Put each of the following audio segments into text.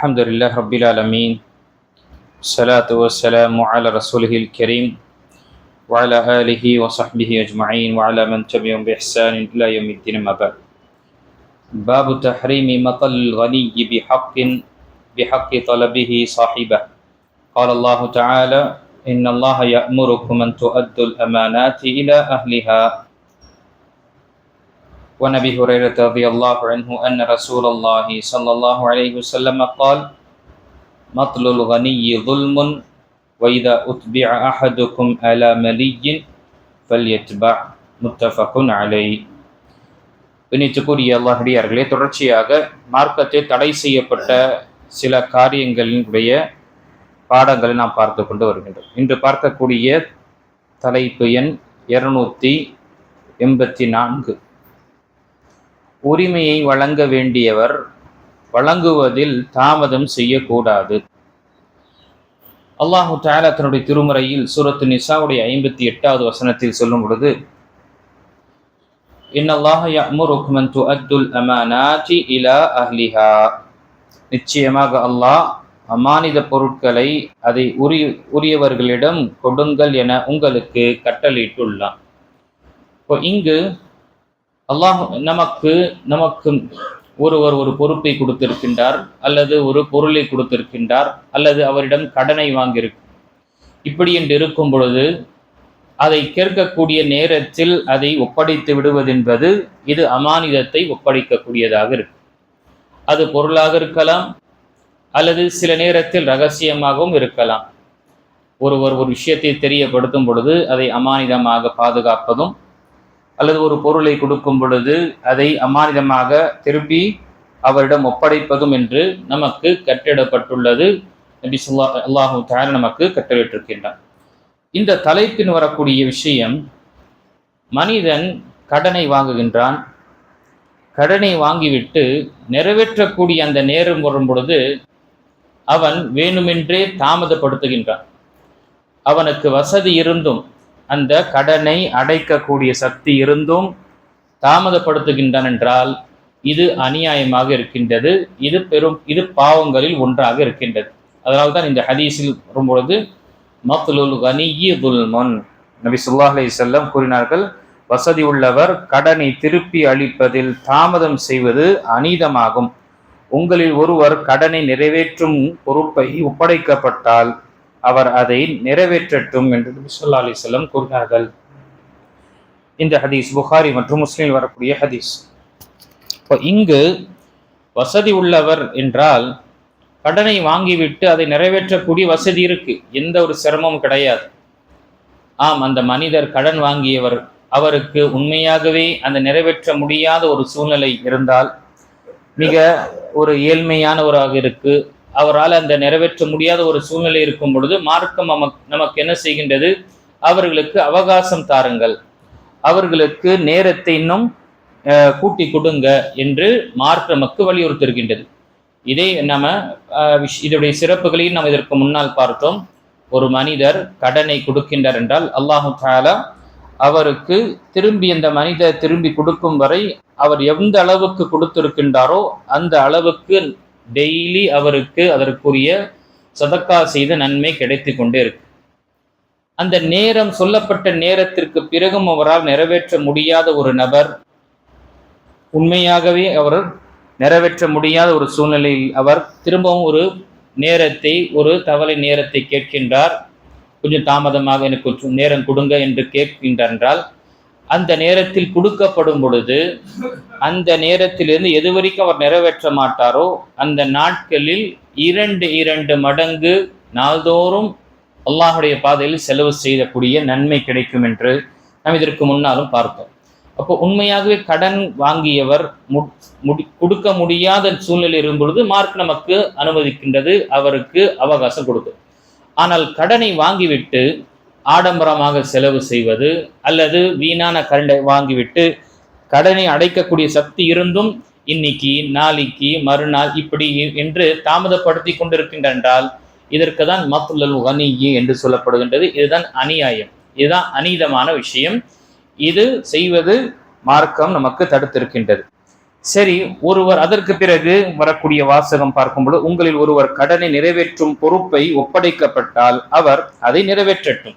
الحمد لله رب العالمين. الصلاة والسلام على رسوله الكريم وعلى آله وصحبه أجمعين وعلى من تبعهم بإحسان إلى يوم الدين ما بعد. باب تحريم مطل الغني بحق بحق طلبه صاحبه. قال الله تعالى إن الله يأمركم أن تؤدوا الأمانات إلى أهلها. وعن ابي هريره رضي الله عنه ان رسول الله صلى الله عليه وسلم قال مطل الغني ظلم واذا اتبع احدكم على ملي فليتبع متفق عليه பின்னித்துக்குரிய அல்லாஹடியார்களே தொடர்ச்சியாக மார்க்கத்தில் தடை செய்யப்பட்ட சில காரியங்களினுடைய பாடங்களை நாம் பார்த்து கொண்டு வருகின்றோம் இன்று பார்க்கக்கூடிய தலைப்பு எண் இருநூத்தி எண்பத்தி நான்கு உரிமையை வழங்க வேண்டியவர் வழங்குவதில் தாமதம் செய்யக்கூடாது. அல்லாஹு தாலா தன்னுடைய திருமுறையில் சூரத்து நிசாவுடைய ஐம்பத்தி எட்டாவது வசனத்தில் சொல்லும் பொழுது இன்னல்லாஹ இலா அஹ்லிஹா. நிச்சயமாக அல்லாஹ் அமானித பொருட்களை அதை உரிய உரியவர்களிடம் கொடுங்கள் என உங்களுக்கு கட்டளையிட்டுள்ளான். இப்போ இங்கு அல்லாஹ் நமக்கு நமக்கு ஒருவர் ஒரு பொறுப்பை கொடுத்திருக்கின்றார் அல்லது ஒரு பொருளை கொடுத்திருக்கின்றார் அல்லது அவரிடம் கடனை வாங்கியிருக்கு இப்படி என்று இருக்கும் பொழுது அதை கேட்கக்கூடிய நேரத்தில் அதை ஒப்படைத்து விடுவதென்பது இது அமானிதத்தை ஒப்படைக்கக்கூடியதாக இருக்கு. அது பொருளாக இருக்கலாம் அல்லது சில நேரத்தில் ரகசியமாகவும் இருக்கலாம். ஒருவர் ஒரு விஷயத்தை தெரியப்படுத்தும் பொழுது அதை அமானிதமாக பாதுகாப்பதும் அல்லது ஒரு பொருளை கொடுக்கும் பொழுது அதை அமானிதமாக திருப்பி அவரிடம் ஒப்படைப்பதும் என்று நமக்கு கட்டிடப்பட்டுள்ளது. நபி சொல்லா அல்லாஹூ தயார் நமக்கு கட்டளையிட்டிருக்கின்றான். இந்த தலைப்பின் வரக்கூடிய விஷயம் மனிதன் கடனை வாங்குகின்றான். கடனை வாங்கிவிட்டு நிறைவேற்றக்கூடிய அந்த நேரம் வரும் பொழுது அவன் வேணுமென்றே தாமதப்படுத்துகின்றான். அவனுக்கு வசதி இருந்தும் அந்த கடனை அடைக்கக்கூடிய சக்தி இருந்தும் தாமதப்படுத்துகின்றான் என்றால் இது அநியாயமாக இருக்கின்றது. இது பெரும் இது பாவங்களில் ஒன்றாக இருக்கின்றது. அதனால்தான் தான் இந்த ஹதீஸில் வரும்பொழுது மத்லுல் கனியி துல்மன் நபி சுல்லாஹ் அலி செல்லம் கூறினார்கள் வசதி உள்ளவர் கடனை திருப்பி அளிப்பதில் தாமதம் செய்வது அநீதமாகும். உங்களில் ஒருவர் கடனை நிறைவேற்றும் பொறுப்பை ஒப்படைக்கப்பட்டால் அவர் அதை நிறைவேற்றட்டும் என்று நபிசல்லா அலி செல்லம் கூறினார்கள். இந்த ஹதீஸ் புகாரி மற்றும் முஸ்லீம் வரக்கூடிய ஹதீஸ். இப்போ இங்கு வசதி உள்ளவர் என்றால் கடனை வாங்கிவிட்டு அதை நிறைவேற்றக்கூடிய வசதி இருக்கு. எந்த ஒரு சிரமமும் கிடையாது. ஆம் அந்த மனிதர் கடன் வாங்கியவர் அவருக்கு உண்மையாகவே அந்த நிறைவேற்ற முடியாத ஒரு சூழ்நிலை இருந்தால் மிக ஒரு ஏழ்மையானவராக இருக்கு. அவரால் அந்த நிறைவேற்ற முடியாத ஒரு சூழ்நிலை இருக்கும் பொழுது மார்க்கம் நமக்கு என்ன செய்கின்றது? அவர்களுக்கு அவகாசம் தாருங்கள். அவர்களுக்கு நேரத்தை இன்னும் கூட்டி கொடுங்க என்று மார்க் நமக்கு வலியுறுத்திருக்கின்றது. இதை நம்ம இதனுடைய சிறப்புகளையும் நாம் இதற்கு முன்னால் பார்த்தோம். ஒரு மனிதர் கடனை கொடுக்கின்றார் என்றால் அல்லாஹு தாலா அவருக்கு திரும்பி அந்த மனிதர் திரும்பி கொடுக்கும் வரை அவர் எந்த அளவுக்கு கொடுத்திருக்கின்றாரோ அந்த அளவுக்கு டெய்லி அவருக்கு அதற்குரிய சதக்கா செய்த நன்மை கிடைத்து கொண்டே இருக்கு. அந்த நேரம் சொல்லப்பட்ட நேரத்திற்கு பிறகும் அவரால் நிறைவேற்ற முடியாத ஒரு நபர் உண்மையாகவே அவர் நிறைவேற்ற முடியாத ஒரு சூழ்நிலையில் அவர் திரும்பவும் ஒரு நேரத்தை ஒரு தவளை நேரத்தை கேட்கின்றார். கொஞ்சம் தாமதமாக எனக்கு கொஞ்சம் நேரம் கொடுங்க என்று கேட்கின்றார் என்றால் அந்த நேரத்தில் கொடுக்கப்படும் பொழுது அந்த நேரத்திலிருந்து எது வரைக்கும் அவர் நிறைவேற்ற மாட்டாரோ அந்த நாட்களில் இரண்டு இரண்டு மடங்கு நாள்தோறும் அல்லாஹுடைய பாதையில் செலவு செய்யக்கூடிய நன்மை கிடைக்கும் என்று நாம் இதற்கு முன்னாலும் பார்த்தோம். அப்போ உண்மையாகவே கடன் வாங்கியவர் முடி கொடுக்க முடியாத சூழ்நிலை இருக்கும் பொழுது மார்க் நமக்கு அனுமதிக்கின்றது அவருக்கு அவகாசம் கொடுக்கும் ஆனால் கடனை வாங்கிவிட்டு ஆடம்பரமாக செலவு செய்வது அல்லது வீணான கரண்டை வாங்கிவிட்டு கடனை அடைக்கக்கூடிய சக்தி இருந்தும் இன்னைக்கு நாளைக்கு மறுநாள் இப்படி என்று தாமதப்படுத்தி கொண்டிருக்கின்றால் இதற்கு தான் மத்துல்லல் வனியி என்று சொல்லப்படுகின்றது. இதுதான் அநியாயம். இதுதான் அநீதமான விஷயம். இது செய்வது மார்க்கம் நமக்கு தடுத்திருக்கின்றது. சரி ஒருவர் அதற்கு பிறகு வரக்கூடிய வாசகம் பார்க்கும்போது உங்களில் ஒருவர் கடனை நிறைவேற்றும் பொறுப்பை ஒப்படைக்கப்பட்டால் அவர் அதை நிறைவேற்றட்டும்.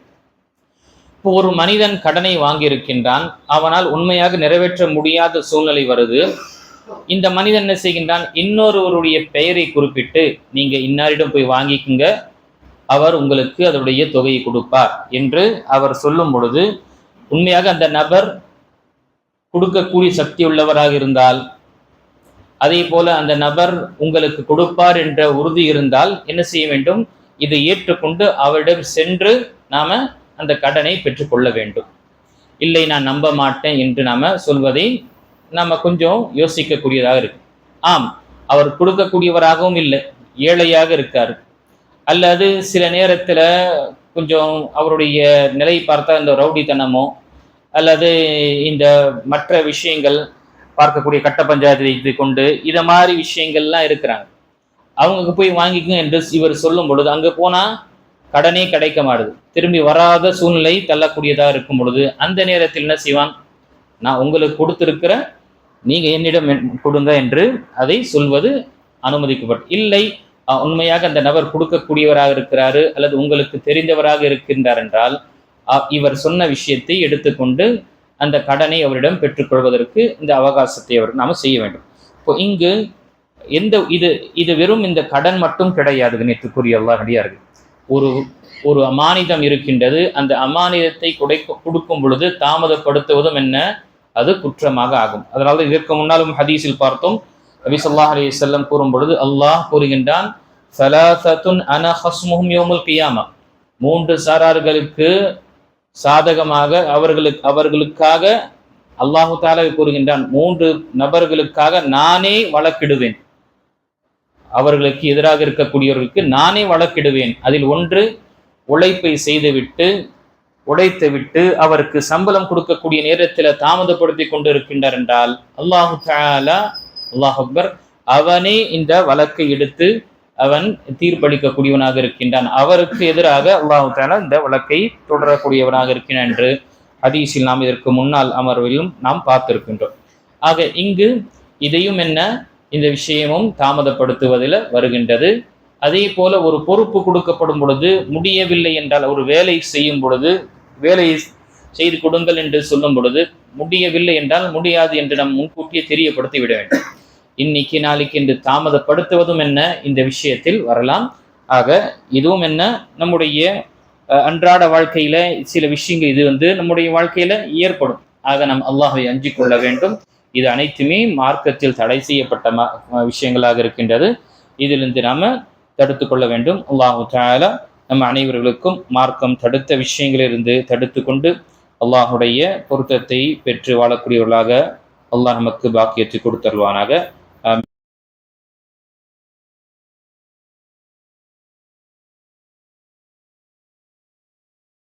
இப்போ ஒரு மனிதன் கடனை வாங்கியிருக்கின்றான் அவனால் உண்மையாக நிறைவேற்ற முடியாத சூழ்நிலை வருது. இந்த மனிதன் என்ன செய்கின்றான்? இன்னொருவருடைய பெயரை குறிப்பிட்டு நீங்க இன்னாரிடம் போய் வாங்கிக்குங்க அவர் உங்களுக்கு அதனுடைய தொகையை கொடுப்பார் என்று அவர் சொல்லும் பொழுது உண்மையாக அந்த நபர் கொடுக்கக்கூடிய சக்தி உள்ளவராக இருந்தால் அதே போல அந்த நபர் உங்களுக்கு கொடுப்பார் என்ற உறுதி இருந்தால் என்ன செய்ய வேண்டும்? இதை ஏற்றுக்கொண்டு அவரிடம் சென்று நாம அந்த கடனை பெற்றுக்கொள்ள வேண்டும். இல்லை நான் நம்ப மாட்டேன் என்று நாம சொல்வதை நாம கொஞ்சம் யோசிக்கக்கூடியதாக இருக்கு. ஆம் அவர் கொடுக்கக்கூடியவராகவும் இல்லை ஏழையாக இருக்கார். அல்லது சில நேரத்தில் கொஞ்சம் அவருடைய நிலை பார்த்தா இந்த ரவுடித்தனமோ அல்லது இந்த மற்ற விஷயங்கள் பார்க்கக்கூடிய கட்ட பஞ்சாயத்து இது கொண்டு இதை மாதிரி விஷயங்கள்லாம் இருக்கிறாங்க. அவங்களுக்கு போய் வாங்கிக்கும் என்று இவர் சொல்லும் பொழுது அங்கே போனால் கடனே கிடைக்க மாட்டுது திரும்பி வராத சூழ்நிலை தள்ளக்கூடியதாக இருக்கும் பொழுது அந்த நேரத்தில் என்ன செய்வான்? நான் உங்களுக்கு கொடுத்திருக்கிற நீங்கள் என்னிடம் கொடுங்க என்று அதை சொல்வது அனுமதிக்கப்பட்டு இல்லை உண்மையாக அந்த நபர் கொடுக்கக்கூடியவராக இருக்கிறாரு அல்லது உங்களுக்கு தெரிந்தவராக இருக்கின்றார் என்றால் இவர் சொன்ன விஷயத்தை எடுத்துக்கொண்டு அந்த கடனை அவரிடம் பெற்றுக்கொள்வதற்கு இந்த அவகாசத்தை அவர் நாம் செய்ய வேண்டும். இப்போ இங்கு எந்த இது இது வெறும் இந்த கடன் மட்டும் கிடையாது நேற்று அல்லாஹ் அடியார்கள். ஒரு ஒரு அமானிதம் இருக்கின்றது. அந்த அமானிதத்தை குடைக்க கொடுக்கும் பொழுது தாமதப்படுத்துவதும் என்ன? அது குற்றமாக ஆகும். அதனால தான் இதற்கு முன்னாலும் ஹதீஸில் பார்த்தோம். நபி ஸல்லல்லாஹு அலி செல்லம் கூறும் பொழுது அல்லாஹ் கூறுகின்றான் "ஸலாஸத்துன் கியாமா. மூன்று சாரார்களுக்கு சாதகமாக அவர்களுக்கு அவர்களுக்காக அல்லாஹு தாலா கூறுகின்றான். மூன்று நபர்களுக்காக நானே வழக்கிடுவேன். அவர்களுக்கு எதிராக இருக்கக்கூடியவர்களுக்கு நானே வழக்கிடுவேன். அதில் ஒன்று உழைப்பை செய்துவிட்டு உடைத்து விட்டு அவருக்கு சம்பளம் கொடுக்கக்கூடிய நேரத்தில் தாமதப்படுத்தி கொண்டு இருக்கின்றார் என்றால் அல்லாஹு தாலா அல்லாஹ் அக்பர் அவனே இந்த வழக்கை எடுத்து அவன் தீர்ப்பளிக்கக்கூடியவனாக இருக்கின்றான். அவருக்கு எதிராக அல்லாஹு தாலா இந்த வழக்கை தொடரக்கூடியவனாக இருக்கின்றான் என்று ஹதீஸில் நாம் இதற்கு முன்னால் அமர்விலும் நாம் பார்த்திருக்கின்றோம். ஆக இங்கு இதையும் என்ன இந்த விஷயமும் தாமதப்படுத்துவதில் வருகின்றது. அதே போல ஒரு பொறுப்பு கொடுக்கப்படும் பொழுது முடியவில்லை என்றால் ஒரு வேலை செய்யும் பொழுது வேலையை செய்து கொடுங்கள் என்று சொல்லும் பொழுது முடியவில்லை என்றால் முடியாது என்று நம் முன்கூட்டியே தெரியப்படுத்தி விட வேண்டும். இன்னைக்கு நாளைக்கு என்று தாமதப்படுத்துவதும் என்ன? இந்த விஷயத்தில் வரலாம். ஆக இதுவும் என்ன? நம்முடைய அன்றாட வாழ்க்கையில சில விஷயங்கள் இது வந்து நம்முடைய வாழ்க்கையில ஏற்படும். ஆக நாம் அல்லாஹை அஞ்சிக் கொள்ள வேண்டும். இது அனைத்துமே மார்க்கத்தில் தடை செய்யப்பட்ட ம- விஷயங்களாக இருக்கின்றது. இதிலிருந்து நாம தடுத்து கொள்ள வேண்டும். அல்லாஹு தாலா நம் அனைவர்களுக்கும் மார்க்கம் தடுத்த விஷயங்களிலிருந்து தடுத்து கொண்டு அல்லாஹுடைய பொருத்தத்தை பெற்று வாழக்கூடியவர்களாக அல்லாஹ் நமக்கு பாக்கியத்தை கொடுத்தருவானாக